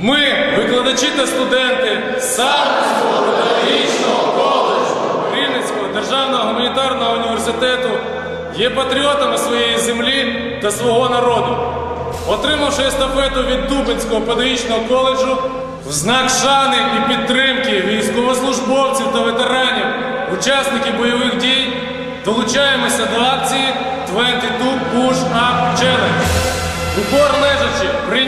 Ми, викладачі та студенти Сарненського педагогічного коледжу Рівненського державного гуманітарного університету є патріотами своєї землі та свого народу. Отримавши естафету від Дубинського педагогічного коледжу в знак шани і підтримки військовослужбовців та ветеранів, учасників бойових дій, долучаємося до акції 22 Push Up Challenge. Упор лежачи прийняти.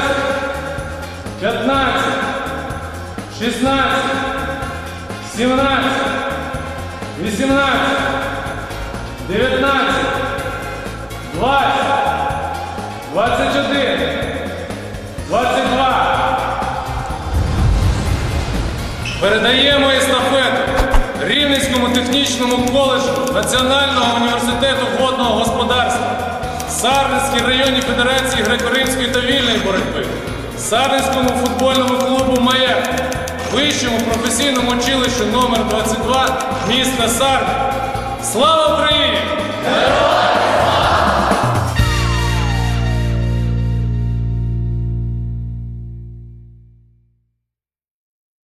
17, 18, 19, 20, 21, 22. Передаємо естафету Рівненському технічному коледжу Національного університету водного господарства, Сарненській районній федерації греко-римської та вільної боротьби, Сарненському футбольному клубу Вищому професійному училищу номер 22 міста Сарни. Слава Україні!